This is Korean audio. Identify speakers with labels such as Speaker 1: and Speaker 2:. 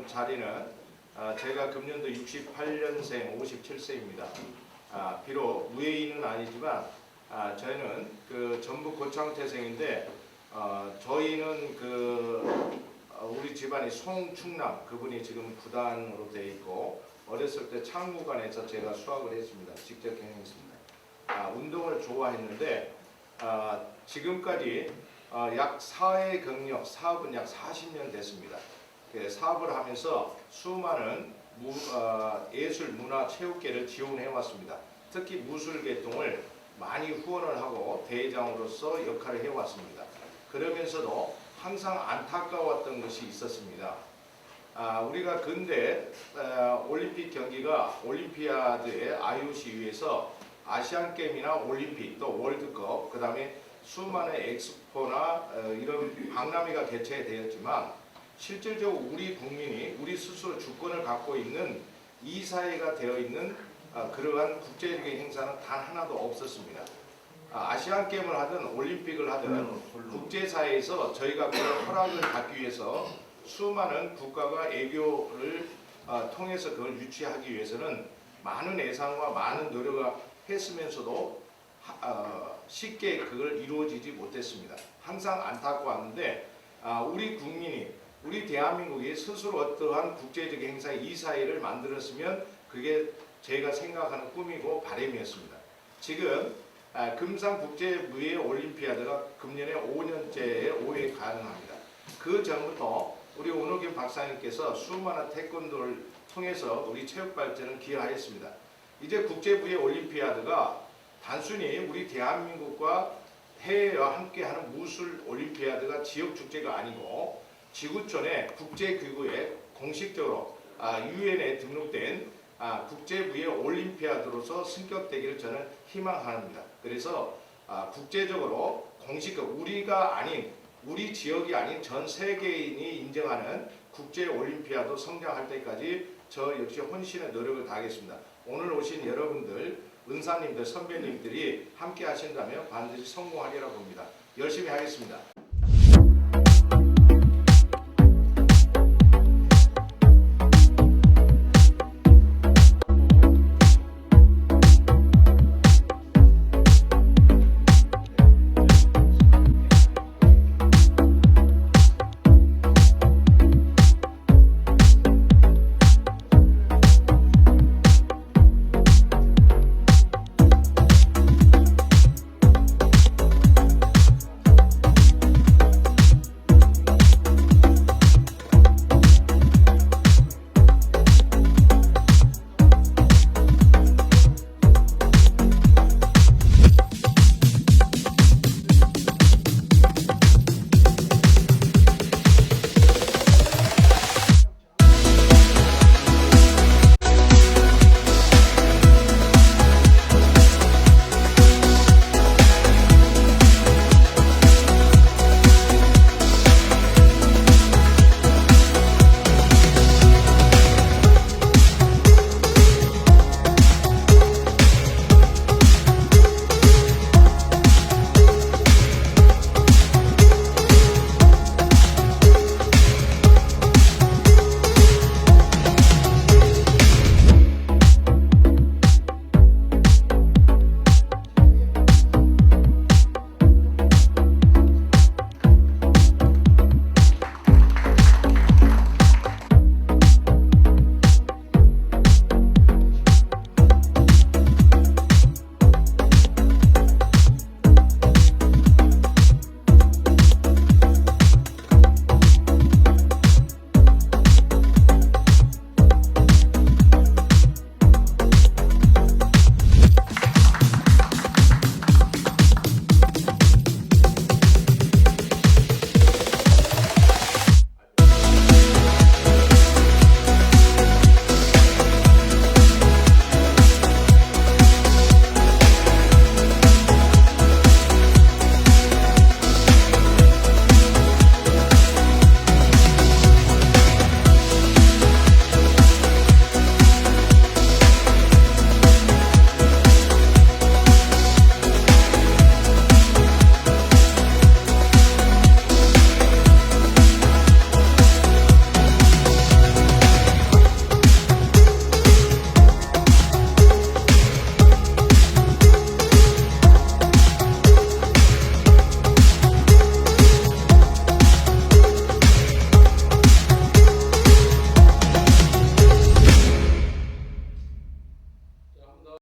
Speaker 1: 있는 자리는 아, 제가 금년도 68년생 57세입니다. 아, 비록 무예인은 아니지만 아, 저희는 그 전북 고창태생인데 어, 저희는 그 어, 우리 집안이 송충남 그분이 지금 구단으로 돼 있고 어렸을 때 창무관에서 제가 수학을 했습니다. 직접 경영했습니다. 아, 운동을 좋아했는데 아, 지금까지 어, 약 사회 경력 사업은 약 40년 됐습니다. 그 사업을 하면서 수많은 무, 어, 예술, 문화, 체육계를 지원해 왔습니다. 특히 무술 계통을 많이 후원을 하고 대장으로서 역할을 해왔습니다. 그러면서도 항상 안타까웠던 것이 있었습니다. 아, 우리가 근대 어, 올림픽 경기가 올림피아드의 IOC에서 아시안 게임이나 올림픽 또 월드컵 그 다음에 수많은 엑스포나 어, 이런 박람회가 개최되었지만 실질적으로 우리 국민이 우리 스스로 주권을 갖고 있는 이 사회가 되어 있는 아, 그러한 국제적인 행사는 단 하나도 없었습니다. 아, 아시안 게임을 하든 올림픽을 하든 국제사회에서 저희가 그런 허락을 받기 위해서 수많은 국가가 애교를 아, 통해서 그걸 유치하기 위해서는 많은 예산과 많은 노력을 했으면서도 하- 어, 쉽게 그걸 이루어지지 못했습니다. 항상 안타까웠는데 아, 우리 국민이 우리 대한민국이 스스로 어떠한 국제적 행사 이 사회를 만들었으면 그게 제가 생각하는 꿈이고 바람이었습니다. 지금 아, 금산 국제무예 올림피아드가 금년에 5년째에 5회 가능합니다. 그 전부터 우리 오노김 박사님께서 수많은 태권도를 통해서 우리 체육 발전을 기여하였습니다. 이제 국제무예 올림피아드가 단순히 우리 대한민국과 해외와 함께하는 무술 올림피아드가 지역 축제가 아니고 지구촌의 국제기구에 공식적으로 유엔에 등록된 아, 국제무예 올림피아드로서 승격되기를 저는 희망합니다. 그래서 아, 국제적으로 공식 우리가 아닌 우리 지역이 아닌 전 세계인이 인정하는 국제 올림피아드 성장할 때까지 저 역시 혼신의 노력을 다하겠습니다. 오늘 오신 여러분들, 은사님들, 선배님들이 함께 하신다면 반드시 성공하리라 봅니다. 열심히 하겠습니다.